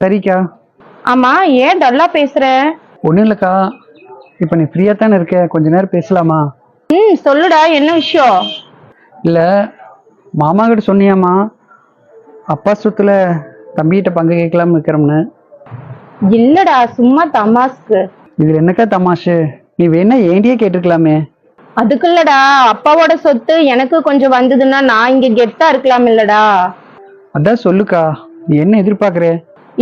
சரிக்கா. ஆமா ஏன் டல்லா பேசுற? ஒன்றும் இல்லைக்கா. இப்போ நீ ஃப்ரீயாக தானே இருக்க? கொஞ்ச நேரம் பேசலாமா? ம் சொல்லுடா என்ன விஷயம்? இல்லை மாமா கிட்ட சொன்னியாம்மா. அப்பா சொத்துல தம்பிகிட்ட பங்கு கேட்கலாம்னு இருக்கிறோம்னு. இல்லடா சும்மா தமாஸ்க்கு இதில் என்னக்கா தமாஷு? நீ வேணா ஏண்டியே கேட்டிருக்கலாமே. அதுக்கு இல்லடா அப்பாவோட சொத்து எனக்கு கொஞ்சம் வந்ததுன்னா நான் இங்க கெத்தா இருக்கலாம் இல்லடா அதான் சொல்லுக்கா. நீ என்ன எதிர்பார்க்குற?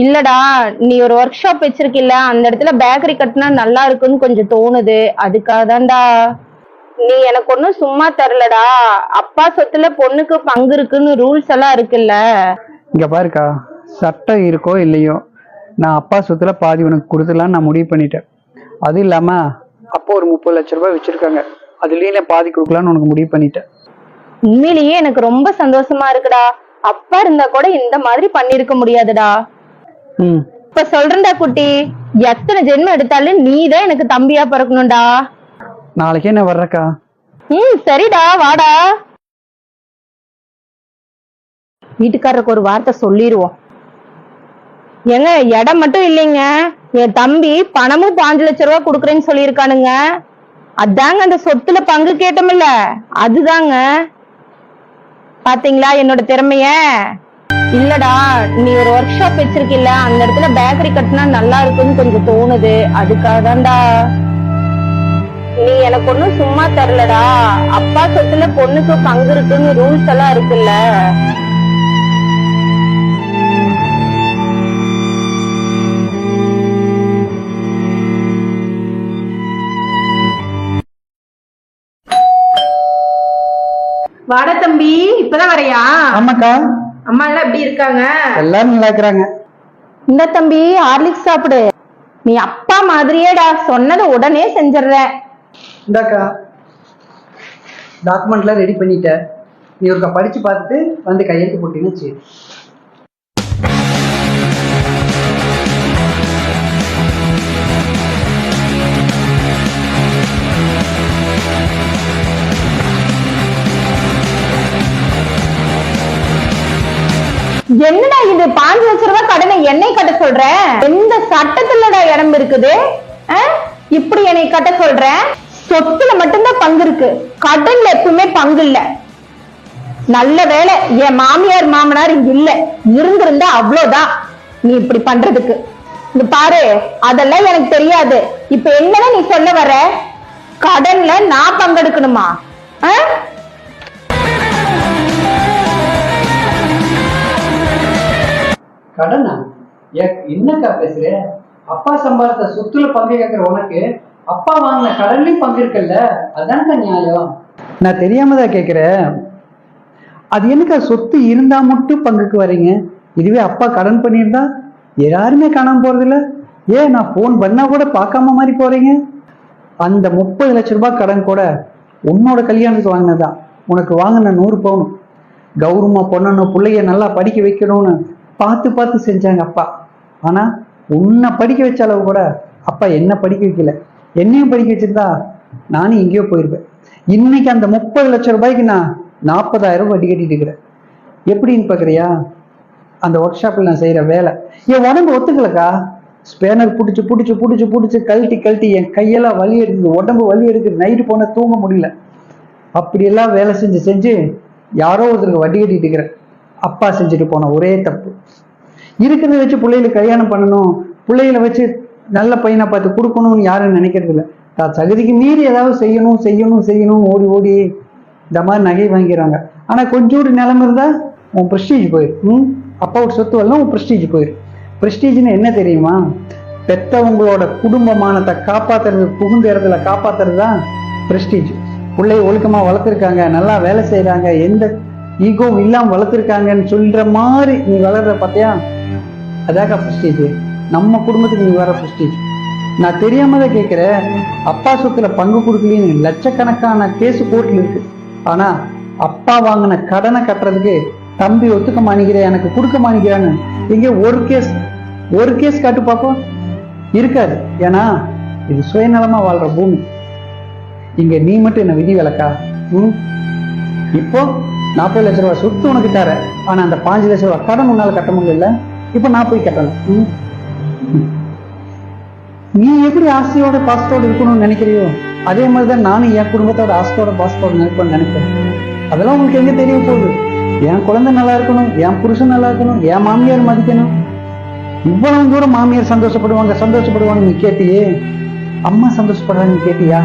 இல்லடா நீ ஒரு ஒர்க் ஷாப் வச்சிருக்கில்ல அந்த இடத்துல பேக்கரி கட்டினா நல்லா இருக்குன்னு கொஞ்சம் தோணுது. அதுக்காக தான்டா. நீ எனக்கு ஒன்றும் சும்மா தரலடா. அப்பா சொத்துல பொண்ணுக்கு பங்கு இருக்குன்னு ரூல்ஸ் எல்லாம் இருக்குல்ல. இங்கே பாருக்கா சட்டம் இருக்கோ இல்லையோ நான் அப்பா சொத்துல பாதி உனக்கு கொடுத்துடலான்னு நான் முடிவு பண்ணிட்டேன். அது இல்லாமல் அப்போ ஒரு முப்பது லட்ச ரூபாய் வச்சுருக்காங்க. அதுலேயே நான் பாதி கொடுக்கலான்னு உனக்கு முடிவு பண்ணிட்டேன். உண்மையிலேயே எனக்கு ரொம்ப சந்தோஷமா இருக்குடா. அப்பா இருந்தா கூட இந்த மாதிரி பண்ணிருக்க முடியாதுடா. இப்ப சொல்றேன்டா குட்டி. எத்தனை ஜென்மம் எடுத்தாலும் நீதான் எனக்கு தம்பியா பிறக்கணும்டா. நாளைக்கே நான் வர்றேக்கா? ம் சரிடா வாடா. வீட்டுக்காரருக்கு ஒரு வார்த்தை சொல்லிடுவோம் ஏங்க இடம் மட்டும் இல்லைங்க. என் தம்பி பணமும் பாஞ்சு லட்ச ரூபா கொடுக்குறேன்னு சொல்லியிருக்கானுங்க. அதாங்க அந்த சொத்துல பங்கு கேட்டோம்ல. அதுதாங்க. பாத்தீங்களா என்னோட திறமைய? இல்லடா நீ ஒரு ஒர்க் ஷாப் வச்சிருக்கில்ல அந்த இடத்துல பேக்கரி கட்டினா நல்லா இருக்குன்னு கொஞ்சம் தோணுது. அதுக்காக தான்டா. நீ எனக்கு ஒண்ணும் சும்மா தரலடா. அப்பா சொத்துல பொண்ணுக்கு பங்கு இருக்குன்னு ரூல்ஸ் எல்லாம் இருக்குல்ல. வாடா தம்பி இப்பதான் வரையா? ஆமாக்கா. அம்மா எல்லாம் எப்படி இருக்காங்க? எல்லாரும் நல்லா இருக்கிறாங்க. இந்த தம்பி ஹார்லிக்ஸ் சாப்பிடு. நீ அப்பா மாதிரியேடா சொன்னதை உடனே செஞ்சிடுற. இந்தாக்கா டாக்குமெண்ட்லாம் ரெடி பண்ணிட்டேன் நீ ஒருக்கா படிச்சு பார்த்துட்டு வந்து கையெழுத்து போட்டீங்கன்னா சரி என்னடா இது? பாஞ்சு லட்சம் ரூபாய் கடனை என்னை கட்ட சொல்ற? எந்த சட்டத்துலடா இடம் இருக்குது? இப்படி என்னை கட்ட சொல்ற? சொத்துல மட்டும்தான் பங்கு இருக்கு. கடன்ல எப்பவுமே பங்கு இல்ல. நல்ல வேலை என் மாமியார் மாமனார் இங்க இல்ல. இருந்திருந்தா அவ்வளவுதான். நீ இப்படி பண்றதுக்கு. இங்க பாரு அதெல்லாம் எனக்கு தெரியாது. இப்ப என்னதான் நீ சொல்ல வர? கடன்ல நான் பங்கெடுக்கணுமா? ஆஹ் கடனா? ஏ என்னக்கா பேசுற? அப்பா சம்பாதித்த சொத்துல பங்கு கேட்கிற உனக்கு? அப்பா வாங்கின கடன்லயும் பங்கு இருக்குல்ல? அதான்க்கா நியாயம். நான் தெரியாம தான் கேட்குறேன் அது என்னக்கா சொத்து இருந்தா மட்டும் பங்குக்கு வர்றீங்க இதுவே அப்பா கடன் பண்ணியிருந்தா? யாருமே காணாம போறதில்ல? ஏன் நான் ஃபோன் பண்ணா கூட பார்க்காம மாதிரி போறீங்க? அந்த முப்பது லட்ச ரூபாய் கடன் கூட உன்னோட கல்யாணத்துக்கு வாங்கினதுதான் உனக்கு வாங்கின நூறு பவுன். கௌரவமா பொண்ணணும் பிள்ளைய நல்லா படிக்க வைக்கணும்னு பார்த்து பார்த்து செஞ்சாங்க அப்பா. ஆனால் உன்னை படிக்க வச்ச அளவு கூட அப்பா என்ன படிக்க வைக்கல. என்னையும் படிக்க வச்சிருந்தா நானும் எங்கேயோ போயிருப்பேன். இன்னைக்கு அந்த முப்பது லட்சம் ரூபாய்க்கு நான் நாற்பதாயிரம் ரூபாய் வட்டி கட்டிட்டு இருக்கிறேன். எப்படின்னு பார்க்குறியா அந்த ஒர்க் ஷாப்பில் நான் செய்கிற வேலை. என் உடம்பு ஒத்துக்கலக்கா? ஸ்பேனர் பிடிச்சி பிடிச்சி பிடிச்சி பிடிச்சி கழட்டி கழட்டி என் கையெல்லாம் வலி எடுக்குது. உடம்பு வலி எடுக்குது. நைட்டு போனால் தூங்க முடியல. அப்படியெல்லாம் வேலை செஞ்சு செஞ்சு யாரோ ஒருத்தருக்கு வட்டி கட்டிட்டு இருக்கிறேன். அப்பா செஞ்சுட்டு போன ஒரே தப்பு. இருக்கிறத வச்சு பிள்ளைகளுக்கு கல்யாணம் பண்ணணும் பிள்ளைகளை வச்சு நல்ல பையனை பார்த்து கொடுக்கணும்னு யாரும் நினைக்கிறது இல்லை தான் தகுதிக்கு மீறி ஏதாவது செய்யணும் செய்யணும் செய்யணும்னு ஓடி ஓடி இந்த மாதிரி நகை வாங்கிறாங்க ஆனால் கொஞ்சோடு நிலம் இருந்தால் உன் ப்ரெஸ்டீஜ் போயிடும் ம்? அப்பாவோட சொத்து வரலாம் உன் ப்ரெஸ்டீஜ் போயிடும் ப்ரெஸ்டீஜ்னு என்ன தெரியுமா? பெத்தவங்களோட குடும்பமானத்தை காப்பாத்துறது புகுந்த இடத்துல காப்பாத்துறது தான் ப்ரெஸ்டீஜ் பிள்ளைய ஒழுக்கமா வளர்த்துருக்காங்க நல்லா வேலை செய்கிறாங்க எந்த ஈகோவும் இல்லாமல் வளர்த்துருக்காங்கன்னு சொல்ற மாதிரி நீ வளர்ற பார்த்தியா அதாக்கா ப்ரெஸ்டீஜ் நம்ம குடும்பத்துக்கு நீ வர ப்ரெஸ்டீஜ் நான் தெரியாம தான் கேட்குறேன். அப்பா சொத்துல பங்கு கொடுக்கலன்னு லட்சக்கணக்கான கேஸ் கோர்ட்டில் இருக்கு. ஆனா அப்பா வாங்கின கடனை கட்டுறதுக்கு தம்பி ஒத்துக்க மாட்டேங்கிறேன் எனக்கு கொடுக்க மாட்டேங்கிறான்னு இங்கே ஒரு கேஸ் ஒரு கேஸ் காட்டு பார்ப்போம் இருக்காது. ஏன்னா இது சுயநலமா வாழ்ற பூமி. இங்க நீ மட்டும் என்ன விதி விலக்கா ம்? இப்போ நாற்பது லட்ச ரூபாய் சொத்து உனக்கு தர. ஆனா அந்த பாஞ்சு லட்ச ரூபாய் கடன் உன்னால கட்ட முடியல. இப்ப நான் போய் கட்டணும். நீ எப்படி ஆசையோட பாசத்தோட இருக்கணும்னு நினைக்கிறியோ? அதே மாதிரி தான் நானும் என் குடும்பத்தோட ஆசையோட பாசத்தோட நினைப்பேன்னு நினைப்பேன் அதெல்லாம் உங்களுக்கு எங்க தெரிய போகுது? என் குழந்தை நல்லா இருக்கணும் என் புருஷன் நல்லா இருக்கணும் என் மாமியார் மதிக்கணும். இவ்வளவு தூரம் மாமியார் சந்தோஷப்படுவாங்க சந்தோஷப்படுவாங்க நீ கேட்டியே? அம்மா சந்தோஷப்படுறாங்க கேட்டியா?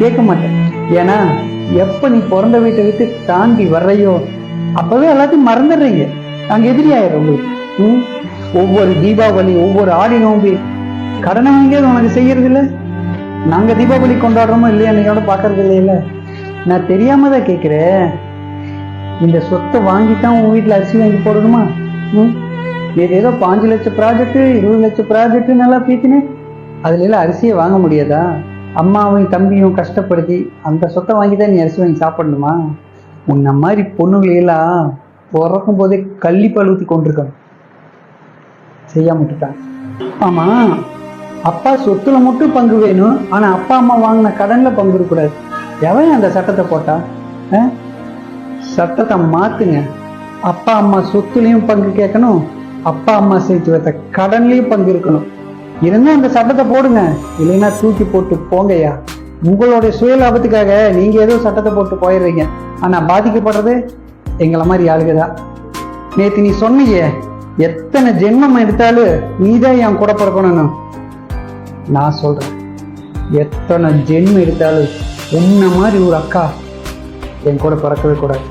கேட்க மாட்டேன். ஏன்னா எப்ப நீ பிறந்த வீட்டை விட்டு தாண்டி வர்றையோ அப்பவே எல்லாத்தையும் மறந்துடுறீங்க. நாங்க எதிரியாயிரம் உங்களுக்கு. உம் ஒவ்வொரு தீபாவளி ஒவ்வொரு ஆடி நோம்பி கடனை வாங்கியது உனக்கு செய்யறது இல்ல நாங்க தீபாவளி கொண்டாடுறோமோ இல்லையா என்னையோட பாக்குறது இல்லையில நான் தெரியாம தான் கேட்கிறேன். இந்த சொத்தை வாங்கித்தான் உன் வீட்டுல அரிசி வாங்கி போடணுமா? ம்? ஏதேதோ ஏதோ பாஞ்சு லட்சம் ப்ராஜெக்ட் இருபது லட்சம் ப்ராஜெக்ட் நல்லா பீத்தினேன். அதுல எல்லாம் அரிசியை வாங்க முடியாதா? அம்மாவையும் தம்பியும் கஷ்டப்படுத்தி அந்த சொத்தை வாங்கி தான் நீ அரிசி வாங்கி சாப்பிடணுமா? உன்ன மாதிரி பொண்ணுங்களையெல்லாம் பிறக்கும் போதே கள்ளிப்பால் ஊற்றி கொண்டிருக்கணும் செய்யாம விட்டுட்டாங்க. ஆமா அப்பா சொத்துல மட்டும் பங்கு வேணும். ஆனா அப்பா அம்மா வாங்கின கடன்ல பங்கு இருக்கக்கூடாது. எவன் அந்த சட்டத்தை போட்டா? சட்டத்தை மாத்துங்க. அப்பா அம்மா சொத்துலயும் பங்கு கேட்கணும். அப்பா அம்மா சேர்த்து வைத்த கடன்லயும் பங்கு இருக்கணும். இருந்தா அந்த சட்டத்தை போடுங்க. இல்லைன்னா தூக்கி போட்டு போங்கய்யா. உங்களுடைய சுய லாபத்துக்காக நீங்க ஏதோ சட்டத்தை போட்டு போயிடுறீங்க. ஆனா பாதிக்கப்படுறது எங்களை மாதிரி ஆளுங்க தான் நேத்து நீ சொன்னீங்க எத்தனை ஜென்மம் எடுத்தாலும் நீதான் என் கூட பிறக்கணும்னு. நான் சொல்றேன். எத்தனை ஜென்மம் எடுத்தாலும் உன்ன மாதிரி ஒரு அக்கா என் கூட பிறக்கவே கூடாது.